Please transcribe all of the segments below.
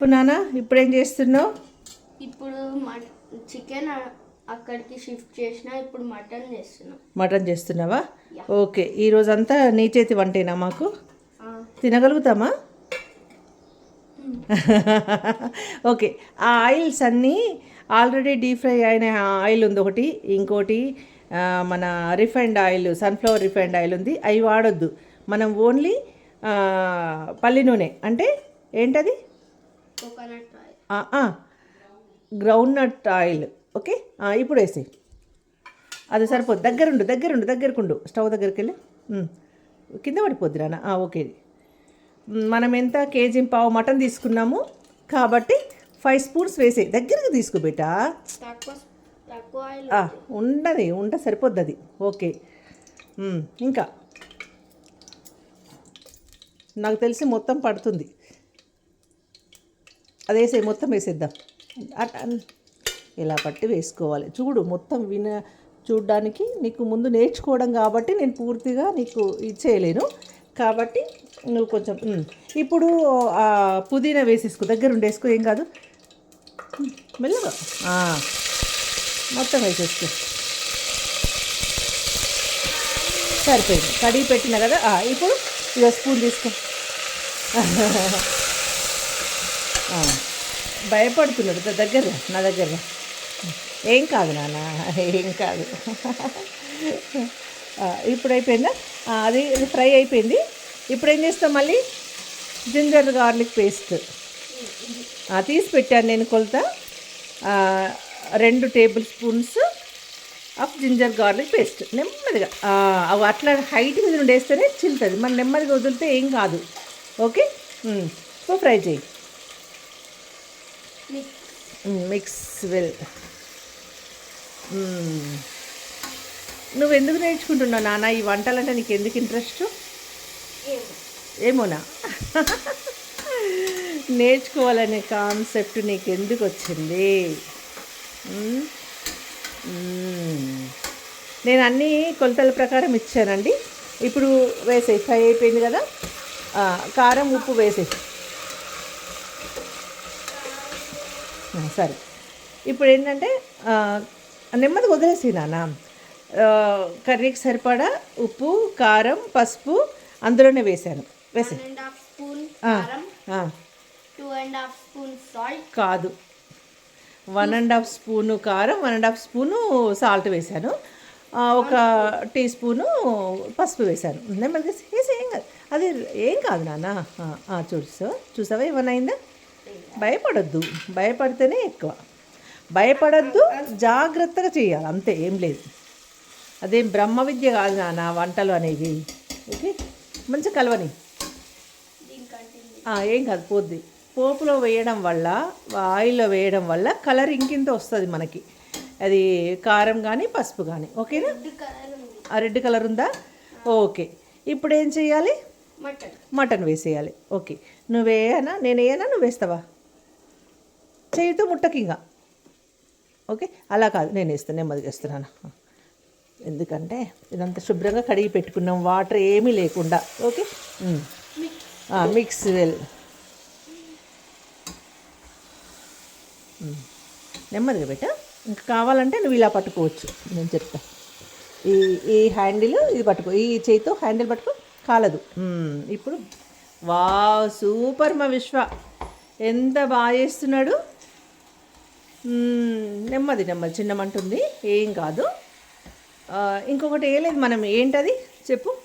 ఇప్పుడు నాన్న ఇప్పుడు ఏం చేస్తున్నావు? ఇప్పుడు చికెన్ అక్కడికి షిఫ్ట్ చేసిన ఇప్పుడు మటన్ చేస్తున్నాం. మటన్ చేస్తున్నావా. ఓకే ఈ రోజంతా నీ చేతి వంటేనా మాకు? తినగలుగుతామా? ఓకే ఆ ఆయిల్స్ అన్నీ ఆల్రెడీ డీప్ ఫ్రై అయిన ఆయిల్ ఉంది ఒకటి ఇంకోటి మన refined oil sunflower refined oil ఉంది అవి వాడొద్దు. మనం ఓన్లీ పల్లి నూనె. అంటే ఏంటది? Coconut oil groundnut oil okay ఇప్పుడు వేసి. అది సరిపోద్ది దగ్గరుండు దగ్గరుండు దగ్గరకుండు. స్టవ్ దగ్గరికి వెళ్ళి. కింద పడిపోద్ది రానా? ఓకే మనం ఎంత కేజీ పావు మటన్ తీసుకున్నాము? కాబట్టి ఫైవ్ స్పూన్స్ వేసే దగ్గరికి తీసుకోబెట్టా ఉండది. ఉండ సరిపోద్ది అది. ఓకే. ఇంకా. నాకు తెలిసి మొత్తం పడుతుంది. అది వేసే మొత్తం వేసేద్దాం. ఇలా పట్టి వేసుకోవాలి. చూడు మొత్తం విన చూడడానికి నీకు ముందు నేర్చుకోవడం కాబట్టి నేను పూర్తిగా నీకు ఇచ్చేయలేను. కాబట్టి నువ్వు కొంచెం ఇప్పుడు పుదీనా వేసేసుకో. దగ్గర ఉండేసుకో ఏం కాదు. మెల్లగా. మొత్తం వేసేసుకో. సరిపోయింది. కడిగి పెట్టిన కదా? ఇప్పుడు ఇక స్పూన్ తీసుకో. భయపడుతున్నాడు ద- దగ్గర నా దగ్గర ఏం కాదు నాన్న ఏం కాదు. ఇప్పుడు అయిపోయిందా? అది అది ఫ్రై అయిపోయింది. ఇప్పుడు ఏం చేస్తాం మళ్ళీ? Ginger garlic paste. తీసి పెట్టాను నేను కొలత. రెండు tablespoons of ginger garlic paste. నెమ్మదిగా. అవి అట్లా హైట్ మీద నుండి వేస్తేనే చిల్లుతుంది. మనం నెమ్మదిగా వదిలితే ఏం కాదు. ఓకే? సో ఫ్రై చేయి. మిక్స్ వెల్ నువ్వు ఎందుకు నేర్చుకుంటున్నావు నాన్న? ఈ వంటలంటే నీకు ఎందుకు ఇంట్రెస్ట్ ఏమోనా? నేర్చుకోవాలనే కాన్సెప్ట్ నీకు ఎందుకు వచ్చింది. నేను అన్నీ కొలతల ప్రకారం ఇచ్చానండి. ఇప్పుడు వేసేయి. ఫ్రై అయిపోయింది కదా? కారం ఉప్పు వేసేయి ఆ, సరే. ఇప్పుడు ఏంటంటే ఆ, నెమ్మదిగా వదిలేసి నాన్న. కర్రీకి సరిపడా ఉప్పు కారం పసుపు అందులోనే వేసాను వేసే కాదు. వన్ అండ్ హాఫ్ స్పూను కారం one and half spoon salt వేసాను ఆ, ఒక టీ స్పూను పసుపు వేసాను నెమ్మదిగా వేసి ఏం కాదు. అది ఏం కాదు నాన్న. చూడు చూసావా? ఏమన్నా అయిందా? భయపడొద్దు. భయపడితేనే ఎక్కువ. భయపడద్దు జాగ్రత్తగా చేయాలి. అంతే ఏం లేదు. అదేం బ్రహ్మ విద్య కాదు నాన్న వంటలు అనేవి. ఓకే? మంచి కలవని. ఏం కాదు పోద్ది. పోపులో వేయడం వల్ల ఆయిల్లో వేయడం వల్ల కలర్ ఇంకింత వస్తుంది మనకి. అది కారం కానీ పసుపు కానీ ఓకేనా? రెడ్ కలర్ ఉందా. ఓకే. ఇప్పుడు ఏం చేయాలి? మటన్. మటన్ వేసేయాలి. ఓకే. నువ్వేయనా నేను వేయనా నువ్వు వేస్తావా? చేయితో ముట్టకింగా ఓకే? అలా కాదు నేను వేస్తాను నెమ్మదిగా వేస్తున్నాను ఎందుకంటే ఇదంతా శుభ్రంగా కడిగి పెట్టుకున్నాం వాటర్ ఏమీ లేకుండా. ఓకే? మిక్స్. వెల్. నెమ్మదిగా పెట్ట. ఇంకా కావాలంటే నువ్వు ఇలా పట్టుకోవచ్చు. నేను చెప్తా. ఈ ఈ హ్యాండిల్ ఇది పట్టుకో. ఈ చేయితో హ్యాండిల్ పట్టుకో. కాలదు. ఇప్పుడు వా సూపర్ మా విశ్వ. ఎంత బాగా చేస్తున్నాడు. నెమ్మది నెమ్మది. చిన్న మంట ఉంది. ఏం కాదు. ఆ, ఇంకొకటి వేయలేదు మనం. ఏంటది? చెప్పు.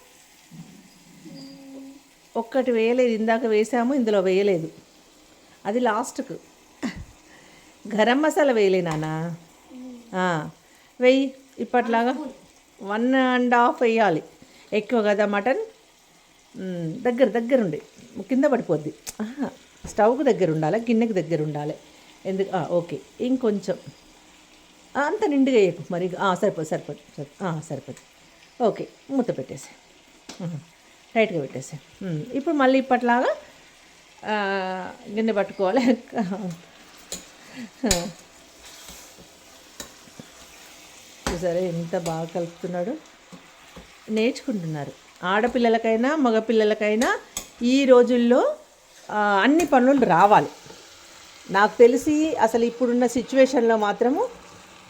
ఒక్కటి వేయలేదు. ఇందాక వేసాము ఇందులో వేయలేదు. అది లాస్ట్కు. గరం మసాలా వేయలే నాన్న. ఆ, వెయ్యి ఇప్పట్లాగా వన్ అండ్ హాఫ్ వేయాలి. ఎక్కువ కదా మటన్? దగ్గర దగ్గరుండి. కింద పడిపోద్ది. స్టవ్కు స్టవ్కి దగ్గర ఉండాలి? గిన్నెకి దగ్గర ఉండాలి. ఎందుకు? ఓకే. ఇంకొంచెం. అంత నిండుగా వేయకు. మరి సరిపోదు సరిపోదు సరిపోదు. సరిపోదు. ఓకే. మూత పెట్టేసి. టైట్గా పెట్టేసి. ఇప్పుడు మళ్ళీ ఇప్పట్లాగా గిన్నె పట్టుకోవాలి. చూసారా ఎంత బాగా కలుపుతున్నాడు? నేర్చుకుంటున్నారు. ఆడపిల్లలకైనా మగపిల్లలకైనా ఈ రోజుల్లో అన్ని పనులు రావాలి. నాకు తెలిసి అసలు ఇప్పుడున్న సిచ్యువేషన్లో మాత్రము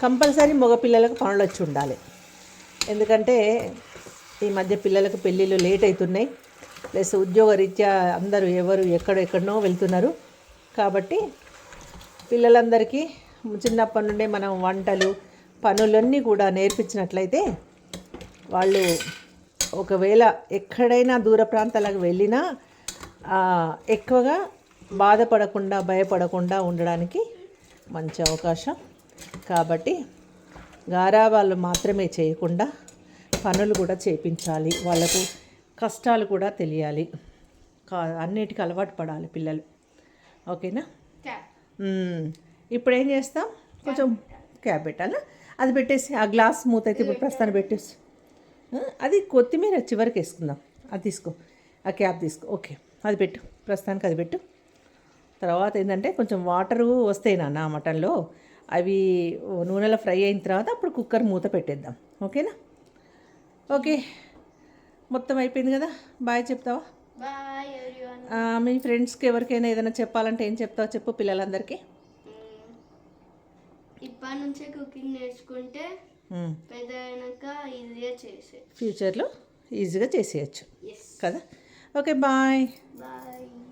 కంపల్సరీ మగపిల్లలకు పనులు వచ్చి ఉండాలి. ఎందుకంటే ఈ మధ్య పిల్లలకు పెళ్ళిళ్ళు లేట్ అవుతున్నాయి ప్లస్ ఉద్యోగ రీత్యా అందరూ ఎవరు ఎక్కడెక్కడనో వెళ్తున్నారు. కాబట్టి పిల్లలందరికీ చిన్నప్పటి నుండే మనం వంటలు పనులన్నీ కూడా నేర్పించినట్లయితే వాళ్ళు ఒకవేళ ఎక్కడైనా దూర ప్రాంతాలకు వెళ్ళినా ఎక్కువగా బాధపడకుండా భయపడకుండా ఉండడానికి మంచి అవకాశం. కాబట్టి గారాబాలు మాత్రమే చేయకుండా పనులు కూడా చేపించాలి. వాళ్ళకు కష్టాలు కూడా తెలియాలి. కా అన్నిటికీ అలవాటు పడాలి పిల్లలు. ఓకేనా. ఇప్పుడు ఏం చేస్తాం? కొంచెం క్యాప్ పెట్టాలా అది పెట్టేసి ఆ గ్లాస్ మూత అయితే ఇప్పుడు ప్రస్తుతాన్ని పెట్టేసి అది కొత్తిమీర చివరికి వేసుకుందాం. అది తీసుకో. ఆ క్యాప్ తీసుకో. ఓకే. అది పెట్టు. ప్రస్తుతానికి అది పెట్టు. తర్వాత ఏంటంటే కొంచెం వాటరు వస్తాయి నాన్న మటన్లో. అవి నూనెలో ఫ్రై అయిన తర్వాత అప్పుడు కుక్కర్ మూత పెట్టేద్దాం. ఓకేనా? ఓకే. మొత్తం అయిపోయింది కదా? బాయ్ చెప్తావా? మీ ఫ్రెండ్స్కి ఎవరికైనా ఏదైనా చెప్పాలంటే ఏం చెప్తావు చెప్పు పిల్లలందరికీ. ఇప్పటి నుంచే కుకింగ్ నేర్చుకుంటే. పెద్ద ఈజీగా చేసే ఫ్యూచర్లో ఈజీగా చేసేయచ్చు. కదా? Okay bye bye